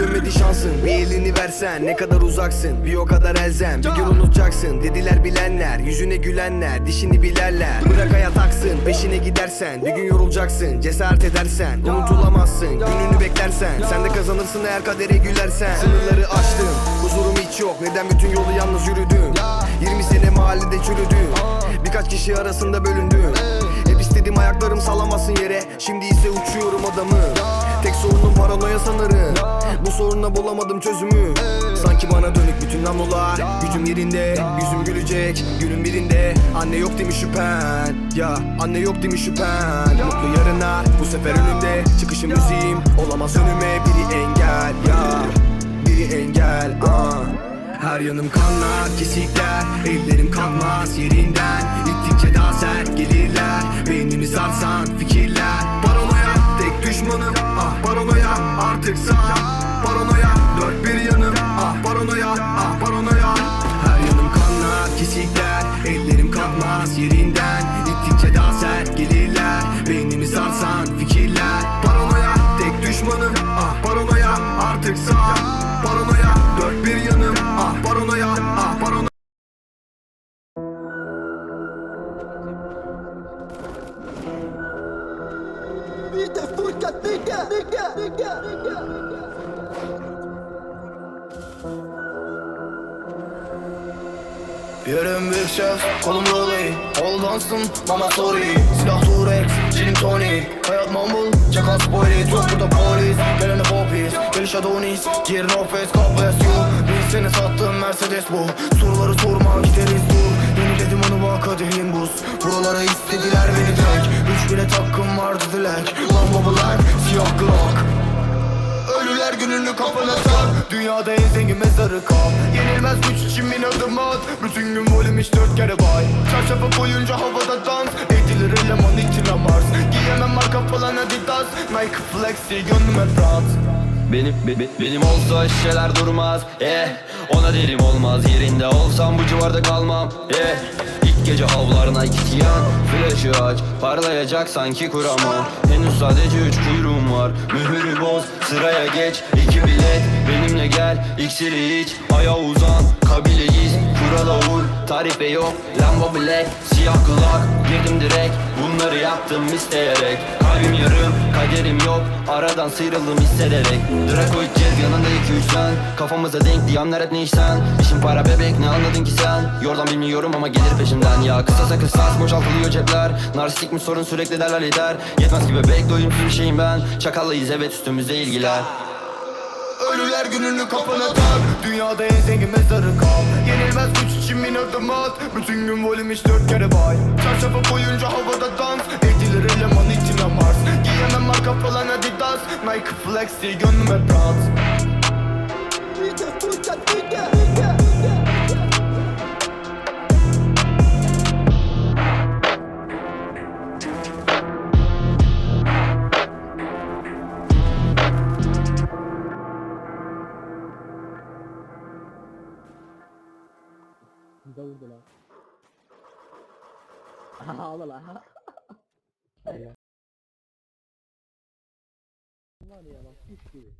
dönmedi şansın Bir elini versen ne kadar uzaksın Bir o kadar elzem bir gün unutacaksın. Dediler bilenler yüzüne gülenler Dişini bilerler. Bırak hayat aksın Peşine gidersen bir gün yorulacaksın Cesaret edersen unutulamazsın Gününü beklersen. Sen de kazanırsın eğer kadere gülersen. Sınırları aştım huzurum hiç yok. Neden bütün yolu yalnız yürüdüm? 20 sene mahallede çürüdüm. Birkaç kişi arasında bölündüm İstedim ayaklarım salamasın yere. Şimdi ise uçuyorum adamı. Tek sorunum paranoya sanırım. Bu soruna bulamadım çözümü. Sanki bana dönük bütün namlular. Gücüm yerinde yüzüm gülecek. Günün birinde anne yok demiş şüphen. Ya anne yok demiş şüphen. Mutlu yarınlar bu sefer önümde. Çıkışım müziğim olamaz önüme. Biri engel ya. Biri engel ah. Her yanım kanlar, kesikler. Ellerim kalmaz yerinden. İttikçe yerinden İttikçe daha sert gelirler. Beynimi sarsan fikirler. Paranoya tek düşmanım. Ah paranoya artık sağ. Paranoya dört bir yanım. Ah paranoya ah paranoya. Nigga, furka, nigga, nigga, nigga, nigga. Yarın büyük şef, kolum roley Ol dansın, mama sorry Silah Turex, gin tonic. Hayat mumble, çakal spoiler. Çok burada polis, gelene popis. Geliş Adonis, gir no face, kahve yok Bir sene sattım Mercedes bu. Soruları sorma, gideriz dur Yeniledim onu bak kadehin buz Buralara istediler beni tek Üç bilet hakkım vardı dilek Lambo black, siyah glock Ölüler gününü kafana tak. Dünyada en zengin mezarı kal. Yenilmez güç için bin adım at. Bütün gün volüm hiç dört kere bay. Çarşafı koyunca havada dans. Edilir eleman içine Mars Giyemem marka falan Adidas. Nike Flexi gönlüm hep rahat. Benim be- be- benim olsa şişeler durmaz eh. Ona derim olmaz yerinde olsam bu civarda kalmam eh gece avlarına iki tiyan Flaşı aç parlayacak sanki kurama. Henüz sadece üç kuyruğum var Mühürü boz sıraya geç. İki bilet benimle gel iksiri iç. Aya uzan kabileyiz kurala uy Tarife yok Lambo Black siyah kulak. Girdim direkt Bunları yaptım isteyerek. Kalbim yarım kaderim yok Aradan sıyrıldım hissederek. Draco yanında iki üç sen Kafamıza denk diyanlar hep ne işsen İşin para bebek ne anladın ki sen? Yordan bilmiyorum ama gelir peşimden. Ya kısasa kısas boşaltılıyor cepler. Narsistik mi sorun sürekli derler yeter Yetmez ki bebek doyumsuz bir şeyim ben. Çakallıyız evet üstümüzde ilgiler. Ölüler gününü kafana tak. Dünyada en zengin mezarı kal. Yenilmez güç için bin adım at. Bütün gün volüm hiç dört kere bay. Çarşafı boyunca havada dans. Edilir eleman içine Mars. Giyemem marka falan Adidas. Nike Flexi gönlüm Güzel vurdu lan. Al lan. Var ya bak kuş gibi.